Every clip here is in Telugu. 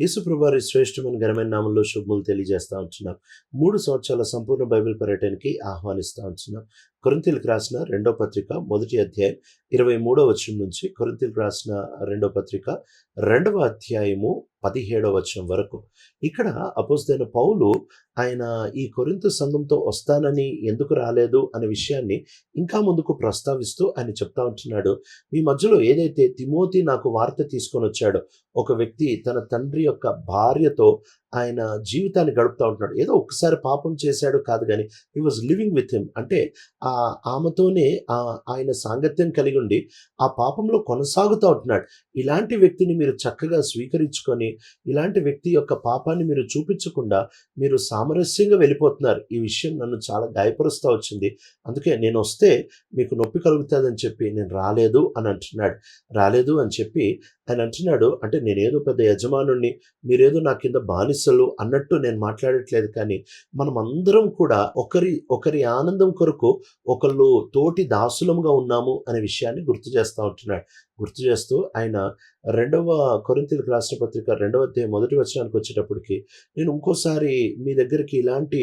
యేసుప్రభారి శ్రేష్టమైన ఘనమైన నామంలో శుభములు తెలియజేస్తా ఉంటున్నాం. మూడు సంవత్సరాల సంపూర్ణ బైబిల్ పర్యటనకి ఆహ్వానిస్తూ ఉంటున్నాం. కొరింతలకు రాసిన రెండో పత్రిక మొదటి అధ్యాయం ఇరవై మూడో వచనం నుంచి కొరింతలకు రాసిన రెండో పత్రిక రెండవ అధ్యాయము పదిహేడవ వచనం వరకు. ఇక్కడ అపోజిదైన పౌలు ఆయన ఈ కొరింత సంఘంతో వస్తానని ఎందుకు రాలేదు అనే విషయాన్ని ఇంకా ముందుకు ప్రస్తావిస్తూ ఆయన చెప్తా ఉంటున్నాడు. మీ మధ్యలో ఏదైతే తిమోతి నాకు వార్త తీసుకొని వచ్చాడో ఒక వ్యక్తి తన తండ్రి యొక్క భార్యతో ఆయన జీవితాన్ని గడుపుతూ ఉంటున్నాడు. ఏదో ఒక్కసారి పాపం చేశాడు కాదు కానీ he was living with him అంటే ఆ ఆమెతోనే ఆయన సాంగత్యం కలిగి ఉండి ఆ పాపంలో కొనసాగుతూ ఉంటున్నాడు. ఇలాంటి వ్యక్తిని మీరు చక్కగా స్వీకరించుకొని ఇలాంటి వ్యక్తి యొక్క పాపాన్ని మీరు చూపించకుండా మీరు సామరస్యంగా వెళ్ళిపోతున్నారు. ఈ విషయం నన్ను చాలా గాయపరుస్తూ వచ్చింది. అందుకే నేను వస్తే మీకు నొప్పి కలుగుతుందని చెప్పి నేను రాలేదు అని అంటున్నాడు. రాలేదు అని చెప్పి ఆయన అంటున్నాడు అంటే నేనేదో పెద్ద యజమానుణ్ణి మీరేదో నా కింద బానిసలు అన్నట్టు నేను మాట్లాడట్లేదు కానీ మనం అందరం కూడా ఒకరి ఒకరి ఆనందం కొరకు ఒకళ్ళు తోటి దాసులముగా ఉన్నాము అనే విషయాన్ని గుర్తు చేస్తూ ఉంటున్నాడు. గుర్తు చేస్తూ ఆయన రెండవ కొరింతలకు రాష్ట్ర పత్రిక రెండవ అధ్యాయం మొదటి వచనానికి వచ్చేటప్పటికి నేను ఇంకోసారి మీ దగ్గరికి ఇలాంటి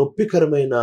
నొప్పికరమైన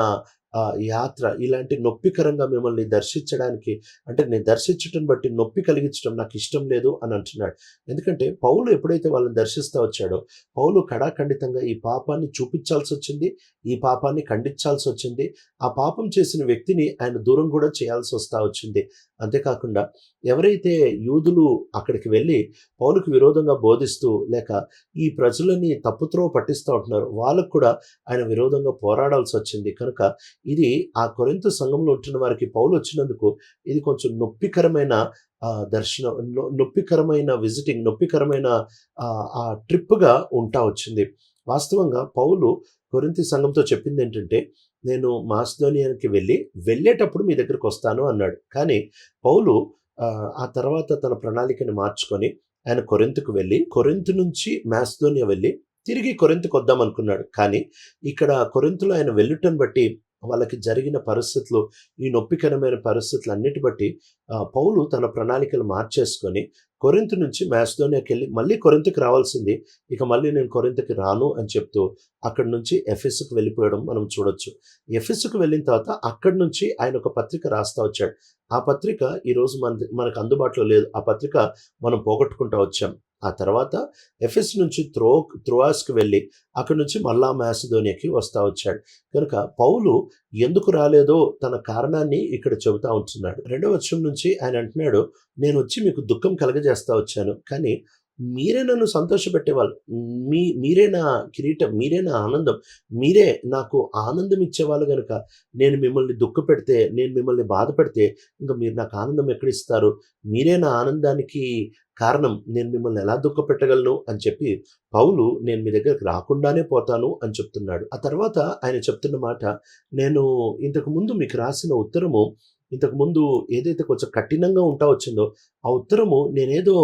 యాత్ర ఇలాంటి నొప్పికరంగా మిమ్మల్ని దర్శించడానికి అంటే నేను దర్శించడం బట్టి నొప్పి కలిగించడం నాకు ఇష్టం లేదు అని అంటున్నాడు. ఎందుకంటే పౌలు ఎప్పుడైతే వాళ్ళని దర్శిస్తూ వచ్చాడో పౌలు కడాఖండితంగా ఈ పాపాన్ని చూపించాల్సి వచ్చింది ఈ పాపాన్ని ఖండించాల్సి వచ్చింది ఆ పాపం చేసిన వ్యక్తిని ఆయన దూరం కూడా చేయాల్సి వస్తూ వచ్చింది. అంతేకాకుండా ఎవరైతే యూదులు అక్కడికి వెళ్ళి పౌలుకు విరోధంగా బోధిస్తూ లేక ఈ ప్రజలని తప్పుత్రో పట్టిస్తూ ఉంటున్నారు. వాళ్ళకు కూడా ఆయన విరోధంగా పోరాడాల్సి వచ్చింది. కనుక ఇది ఆ కొరింత సంఘంలో ఉంటున్న వారికి పౌలు వచ్చినందుకు ఇది కొంచెం నొప్పికరమైన దర్శనం నొప్పికరమైన విజిటింగ్ నొప్పికరమైన ఆ ట్రిప్గా ఉంటా వచ్చింది. వాస్తవంగా పౌలు కొరింతి సంఘంతో చెప్పింది ఏంటంటే నేను మాస్ధోనియానికి వెళ్ళి వెళ్ళేటప్పుడు మీ దగ్గరికి వస్తాను అన్నాడు. కానీ పౌలు ఆ తర్వాత తన ప్రణాళికను మార్చుకొని ఆయన కొరింతకు వెళ్ళి కొరింత నుంచి మ్యాస్దోనియా వెళ్ళి తిరిగి కొరింతకు వద్దాం అనుకున్నాడు. కానీ ఇక్కడ కొరింతలో ఆయన వెళ్ళుటను బట్టి వాళ్ళకి జరిగిన పరిస్థితులు ఈ నొప్పికరమైన పరిస్థితులు అన్నిటి బట్టి పౌలు తన ప్రణాళికలు మార్చేసుకొని కొరింత నుంచి మ్యాస్డోనియాకి వెళ్ళి మళ్ళీ కొరింతకి రావాల్సింది ఇక మళ్ళీ నేను కొరింతకి రాను అని చెప్తూ అక్కడి నుంచి ఎఫ్ఎస్కు వెళ్ళిపోవడం మనం చూడొచ్చు. ఎఫ్ఎస్కు వెళ్ళిన తర్వాత అక్కడి నుంచి ఆయన ఒక పత్రిక రాస్తా వచ్చాడు. ఆ పత్రిక ఈరోజు మన మనకు అందుబాటులో లేదు. ఆ పత్రిక మనం పోగొట్టుకుంటూ వచ్చాం. ఆ తర్వాత ఎఫ్ఎస్ నుంచి త్రో త్రోయాస్కి వెళ్ళి అక్కడి నుంచి మళ్ళా మ్యాసిధోనియాకి వస్తా వచ్చాడు. కనుక పౌలు ఎందుకు రాలేదో తన కారణాన్ని ఇక్కడ చెబుతా ఉంటున్నాడు. రెండవ వచ్చం నుంచి ఆయన అంటున్నాడు నేను వచ్చి మీకు దుఃఖం కలగజేస్తా వచ్చాను. కానీ మీరే నన్ను సంతోషపెట్టేవాళ్ళు. మీ మీరే నా కిరీటం మీరే నా ఆనందం మీరే నాకు ఆనందం ఇచ్చేవాళ్ళు కనుక నేను మిమ్మల్ని దుఃఖ పెడితే నేను మిమ్మల్ని బాధ పెడితే ఇంకా మీరు నాకు ఆనందం ఎక్కడిస్తారు మీరే నా ఆనందానికి కారణం నేను మిమ్మల్ని ఎలా దుఃఖ పెట్టగలను? అని చెప్పి పౌలు నేను మీ దగ్గరకు రాకుండానే పోతాను అని చెప్తున్నాడు. ఆ తర్వాత ఆయన చెప్తున్న మాట నేను ఇంతకు ముందు మీకు రాసిన ఉత్తరము ఇంతకు ముందు ఏదైతే కొంచెం కఠినంగా ఉంటా వచ్చిందో ఆ ఉత్తరము నేనేదో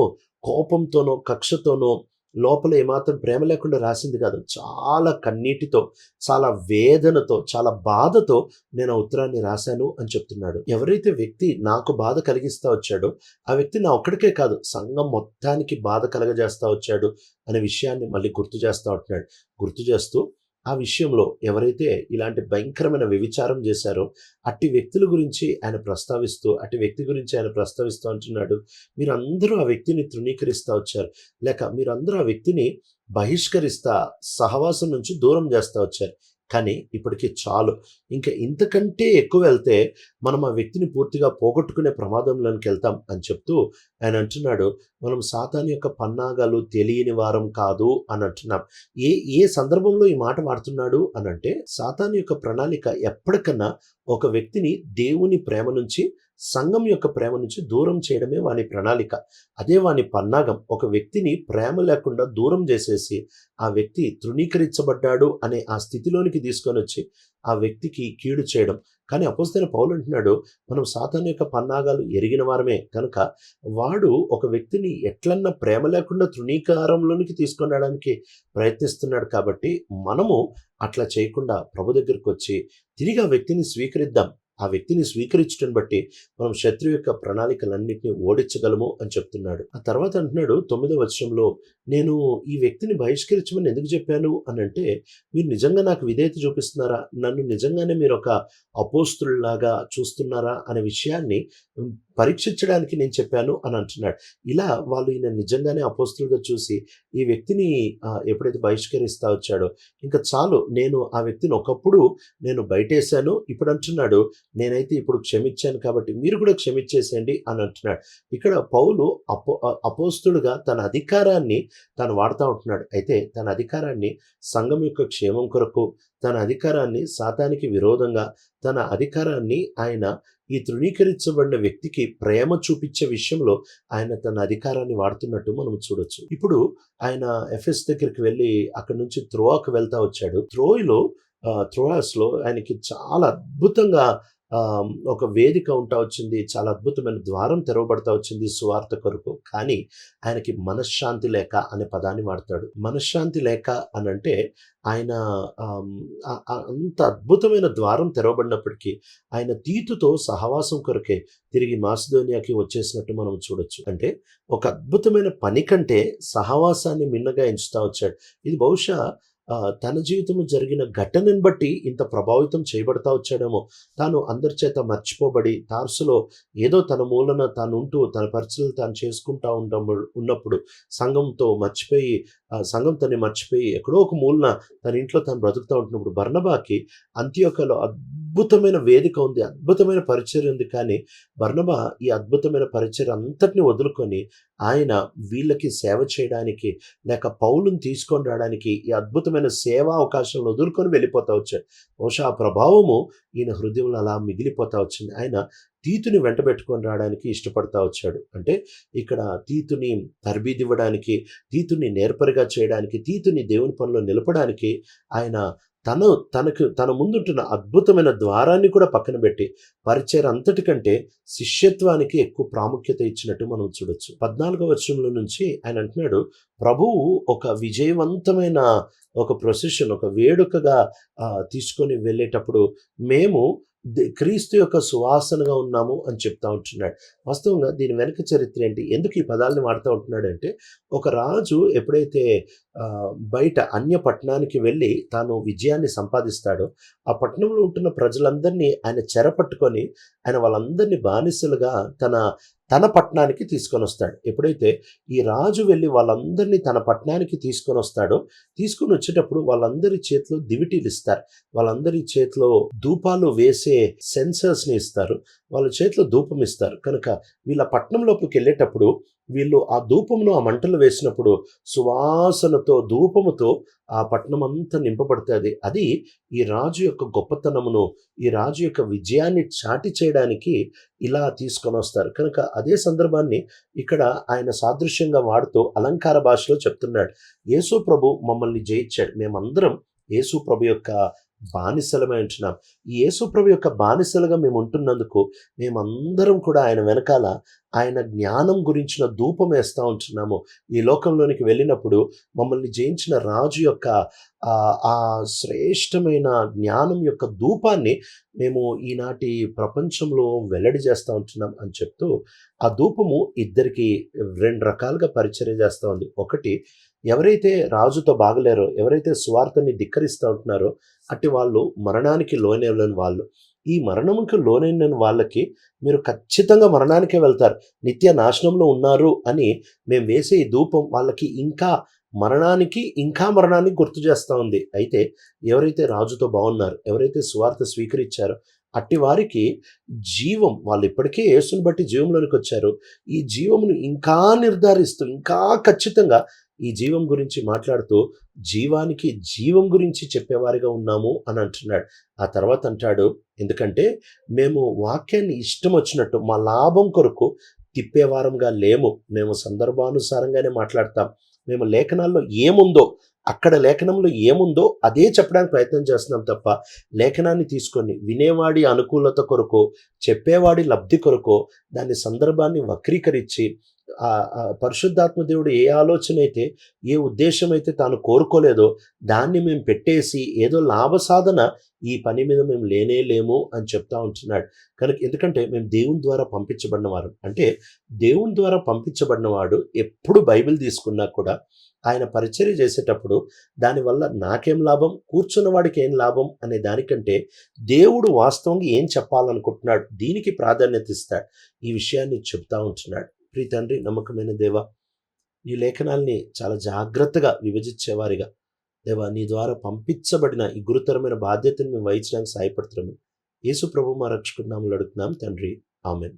కోపంతోనో కక్షతోనో లోపల ఏమాత్రం ప్రేమ లేకుండా రాసింది కాదు. చాలా కన్నీటితో చాలా వేదనతో చాలా బాధతో నేను ఆ ఉత్తరాన్ని రాశాను అని చెప్తున్నాడు. ఎవరైతే వ్యక్తి నాకు బాధ కలిగిస్తా వచ్చాడో ఆ వ్యక్తి నా ఒక్కడికే కాదు సంఘం మొత్తానికి బాధ కలగజేస్తా వచ్చాడు అనే విషయాన్ని మళ్ళీ గుర్తు చేస్తూ ఉంటున్నాడు. గుర్తు చేస్తూ ఆ విషయంలో ఎవరైతే ఇలాంటి భయంకరమైన వ్యభిచారం చేశారో అట్టి వ్యక్తుల గురించి ఆయన ప్రస్తావిస్తూ అట్టి వ్యక్తి గురించి ఆయన ప్రస్తావిస్తూ అంటున్నాడు. మీరందరూ ఆ వ్యక్తిని తృణీకరిస్తూ వచ్చారు. లేక మీరందరూ ఆ వ్యక్తిని బహిష్కరిస్తా సహవాసం నుంచి దూరం చేస్తూ వచ్చారు. కానీ ఇప్పటికీ చాలు. ఇంకా ఇంతకంటే ఎక్కువ వెళ్తే మనం ఆ వ్యక్తిని పూర్తిగా పోగొట్టుకునే ప్రమాదంలోనికి వెళ్తాం అని చెప్తూ ఆయన అంటున్నాడు మనం సాతాన్ యొక్క పన్నాగాలు తెలియని వారం కాదు అని అంటున్నాం. ఏ ఏ సందర్భంలో ఈ మాట వాడుతున్నాడు అని అంటే సాతాన్ యొక్క ప్రణాళిక ఎప్పటికన్నా ఒక వ్యక్తిని దేవుని ప్రేమ నుంచి సంఘం యొక్క ప్రేమ నుంచి దూరం చేయడమే వాని ప్రణాళిక. అదే వాని పన్నాగం. ఒక వ్యక్తిని ప్రేమ లేకుండా దూరం చేసేసి ఆ వ్యక్తి తృణీకరించబడ్డాడు అనే ఆ స్థితిలోనికి తీసుకొని వచ్చి ఆ వ్యక్తికి కీడు చేయడం. కానీ అపోస్తైన పౌలు అంటున్నాడు మనం సాతాన్ యొక్క పన్నాగాలు ఎరిగిన వారమే. కనుక వాడు ఒక వ్యక్తిని ఎట్లన్నా ప్రేమ లేకుండా తృణీకారంలోనికి తీసుకురావడానికి ప్రయత్నిస్తున్నాడు కాబట్టి మనము అట్లా చేయకుండా ప్రభు దగ్గరికి వచ్చి తిరిగి ఆ వ్యక్తిని స్వీకరిద్దాం. ఆ వ్యక్తిని స్వీకరించడం బట్టి మనం శత్రు యొక్క ప్రణాళికలన్నింటినీ ఓడించగలము అని చెప్తున్నాడు. ఆ తర్వాత అంటున్నాడు తొమ్మిదో వచనంలో నేను ఈ వ్యక్తిని బహిష్కరించమని ఎందుకు చెప్పాను? అని అంటే మీరు నిజంగా నాకు విధేయత చూపిస్తున్నారా? నన్ను నిజంగానే మీరు ఒక అపోస్తుల్లాగా చూస్తున్నారా? అనే విషయాన్ని పరీక్షించడానికి నేను చెప్పాను అని అంటున్నాడు. ఇలా వాళ్ళు ఈయన నిజంగానే అపోస్తులుగా చూసి ఈ వ్యక్తిని ఎప్పుడైతే బహిష్కరిస్తా వచ్చాడో ఇంకా చాలు నేను ఆ వ్యక్తిని ఒకప్పుడు నేను బయటేశాను ఇప్పుడు అంటున్నాడు నేనైతే ఇప్పుడు క్షమించాను కాబట్టి మీరు కూడా క్షమించేసేయండి అని అంటున్నాడు. ఇక్కడ పౌలు అపో అపోస్తుడుగా తన అధికారాన్ని తను వాడుతూ ఉంటున్నాడు. అయితే తన అధికారాన్ని సంఘం యొక్క క్షేమం కొరకు తన అధికారాన్ని సాతానికి విరోధంగా తన అధికారాన్ని ఆయన ఈ తృణీకరించబడిన వ్యక్తికి ప్రేమ చూపించే విషయంలో ఆయన తన అధికారాన్ని వాడుతున్నట్టు మనం చూడొచ్చు. ఇప్పుడు ఆయన ఎఫ్ఎస్ దగ్గరికి వెళ్ళి అక్కడి నుంచి త్రోవాకు వెళ్తా వచ్చాడు. త్రోయిలో త్రోయాస్లో ఆయనకి చాలా అద్భుతంగా ఒక వేదిక ఉంటా వచ్చింది చాలా అద్భుతమైన ద్వారం తెరవబడతా వచ్చింది సువార్త కొరకు. కానీ ఆయనకి మనశ్శాంతి లేక అనే పదాన్ని వాడతాడు. మనశ్శాంతి లేక అని అంటే ఆయన అంత అద్భుతమైన ద్వారం తెరవబడినప్పటికీ ఆయన తీతుతో సహవాసం కొరకే తిరిగి మాసిదోనియాకి వచ్చేసినట్టు మనం చూడొచ్చు. అంటే ఒక అద్భుతమైన పని కంటే సహవాసాన్ని మిన్నగా ఎంచుతా వచ్చాడు. ఇది బహుశా తన జీవితంలో జరిగిన ఘటనను బట్టి ఇంత ప్రభావితం చేయబడతా వచ్చాడేమో. తాను అందరి చేత మర్చిపోబడి తార్సులో ఏదో తన మూలన తాను ఉంటూ తన పరిచయలు తాను చేసుకుంటా ఉండ ఉన్నప్పుడు సంఘంతో మర్చిపోయి సంఘం తన్ని మర్చిపోయి ఎక్కడో ఒక మూలన తన ఇంట్లో తను బ్రతుకుతూ ఉంటున్నప్పుడు బర్ణబాకి అంత్యోకలో అద్భుతమైన వేదిక ఉంది అద్భుతమైన పరిచయం ఉంది. కానీ బర్ణబా ఈ అద్భుతమైన పరిచయం అంతటిని వదులుకొని ఆయన వీళ్ళకి సేవ చేయడానికి లేక పౌలుని తీసుకొని రావడానికి ఈ అద్భుతమైన సేవా అవకాశం వదులుకొని వెళ్ళిపోతా వచ్చాడు. బహుశా ఆ ప్రభావము ఈయన హృదయంలో అలా మిగిలిపోతా వచ్చింది. ఆయన తీతుని వెంట పెట్టుకొని రావడానికి ఇష్టపడతా వచ్చాడు. అంటే ఇక్కడ తీతుని తర్బీదివ్వడానికి తీతుని నేర్పరిగా చేయడానికి తీతుని దేవుని పనిలో నిలపడానికి ఆయన తను తనకు తన ముందుంటున్న అద్భుతమైన ద్వారాన్ని కూడా పక్కన పెట్టి పరిచయం అంతటికంటే శిష్యత్వానికి ఎక్కువ ప్రాముఖ్యత ఇచ్చినట్టు మనం చూడొచ్చు. పద్నాలుగవ వర్షంలో నుంచి ఆయన అంటున్నాడు ప్రభువు ఒక విజయవంతమైన ఒక ప్రొసెషన్ ఒక వేడుకగా తీసుకొని వెళ్ళేటప్పుడు మేము క్రీస్తు యొక్క సువాసనగా ఉన్నాము అని చెప్తా ఉంటున్నాడు. వాస్తవంగా దీని వెనక చరిత్ర ఏంటి? ఎందుకు ఈ పదాలని వాడుతూ ఉంటున్నాడు అంటే ఒక రాజు ఎప్పుడైతే బయట అన్య పట్టణానికి వెళ్ళి తాను విజయాన్ని సంపాదిస్తాడో. ఆ పట్టణంలో ఉంటున్న ప్రజలందరినీ ఆయన చెరపట్టుకొని ఆయన వాళ్ళందరినీ బానిసలుగా తన తన పట్టణానికి తీసుకొని వస్తాడు. ఎప్పుడైతే ఈ రాజు వెళ్ళి వాళ్ళందరినీ తన పట్టణానికి తీసుకొని వస్తాడో తీసుకొని వచ్చేటప్పుడు వాళ్ళందరి చేతిలో దివిటీలు ఇస్తారు. వాళ్ళందరి చేతిలో ధూపాలు వేసే సెన్సర్స్ని ఇస్తారు. వాళ్ళ చేతిలో ధూపం ఇస్తారు. కనుక వీళ్ళ పట్టణం లోపలికి వెళ్ళేటప్పుడు వీళ్ళు ఆ ధూపమును ఆ మంటలు వేసినప్పుడు సువాసనతో ధూపముతో ఆ పట్టణం అంతా నింపబడుతుంది. అది ఈ రాజు యొక్క గొప్పతనమును ఈ రాజు యొక్క విజయాన్ని చాటి చేయడానికి ఇలా తీసుకొని వస్తారు. కనుక అదే సందర్భాన్ని ఇక్కడ ఆయన సాదృశ్యంగా వాడుతూ అలంకార భాషలో చెప్తున్నాడు. యేసు ప్రభు మమ్మల్ని జయించాడు. మేమందరం యేసు ప్రభు యొక్క బానిసలమై ఉంటున్నాం. ఈ యొక్క బానిసలుగా మేము ఉంటున్నందుకు మేమందరం కూడా ఆయన వెనకాల ఆయన జ్ఞానం గురించిన ధూపం వేస్తూ ఉంటున్నాము. ఈ లోకంలోనికి వెళ్ళినప్పుడు మమ్మల్ని జయించిన రాజు యొక్క ఆ, ఆ శ్రేష్టమైన జ్ఞానం యొక్క ధూపాన్ని మేము ఈనాటి ప్రపంచంలో వెల్లడి చేస్తూ ఉంటున్నాం అని చెప్తూ ఆ ధూపము ఇద్దరికి రెండు రకాలుగా పరిచర్య చేస్తూ ఉంది. ఒకటి ఎవరైతే రాజుతో బాగలేరో ఎవరైతే స్వార్థని ధిక్కరిస్తూ ఉంటున్నారో అట్టి వాళ్ళు మరణానికి లోనేలేని వాళ్ళు. ఈ మరణముకి లోనైన వాళ్ళకి మీరు ఖచ్చితంగా మరణానికే వెళ్తారు. నిత్య నాశనంలో ఉన్నారు అని మేము వేసే ఈ ధూపం వాళ్ళకి ఇంకా మరణానికి ఇంకా మరణానికి గుర్తు చేస్తూ ఉంది. అయితే ఎవరైతే రాజుతో బాగున్నారు ఎవరైతే స్వార్థ స్వీకరించారో అట్టి వారికి జీవం వాళ్ళు ఇప్పటికే యేసుని బట్టి జీవంలోనికి వచ్చారు. ఈ జీవమును ఇంకా నిర్ధారిస్తూ ఇంకా ఖచ్చితంగా ఈ జీవం గురించి మాట్లాడుతూ జీవానికి జీవం గురించి చెప్పేవారిగా ఉన్నాము అని అంటున్నాడు. ఆ తర్వాత అంటాడు ఎందుకంటే మేము వాక్యాన్ని ఇష్టం వచ్చినట్టు మా లాభం కొరకు తిప్పేవారంగా లేము. మేము సందర్భానుసారంగానే మాట్లాడతాం. మేము లేఖనాల్లో ఏముందో అక్కడ లేఖనంలో ఏముందో అదే చెప్పడానికి ప్రయత్నం చేస్తున్నాం తప్ప లేఖనాన్ని తీసుకొని వినేవాడి అనుకూలత కొరకు చెప్పేవాడి లబ్ధి కొరకు దాని సందర్భాన్ని వక్రీకరించి పరిశుద్ధాత్మ దేవుడు ఏ ఆలోచన అయితే ఏ ఉద్దేశం అయితే తాను కోరుకోలేదో దాన్ని మేము పెట్టేసి ఏదో లాభ సాధన ఈ పని మీద మేము లేనే లేము అని చెప్తా ఉంటున్నాడు. కనుక ఎందుకంటే మేము దేవుని ద్వారా పంపించబడిన వారు అంటే దేవుని ద్వారా పంపించబడిన వాడు ఎప్పుడు బైబిల్ తీసుకున్నా కూడా ఆయన పరిచర్య చేసేటప్పుడు దానివల్ల నాకేం లాభం కూర్చున్న వాడికి ఏం లాభం అనే దానికంటే దేవుడు వాస్తవంగా ఏం చెప్పాలనుకుంటున్నాడు దీనికి ప్రాధాన్యత ఇస్తాడు. ఈ విషయాన్ని చెప్తా ఉంటున్నాడు. ప్రీ తండ్రి నమ్మకమైన దేవ నీ లేఖనాల్ని చాలా జాగ్రత్తగా విభజించేవారిగా. దేవా నీ ద్వారా పంపించబడిన ఈ గురుతరమైన బాధ్యతను మేము వహించడానికి సహాయపడుతున్నాము. యేసు ప్రభు మా రక్షకున్నాములు అడుగుతున్నాం తండ్రి. ఆమెన్.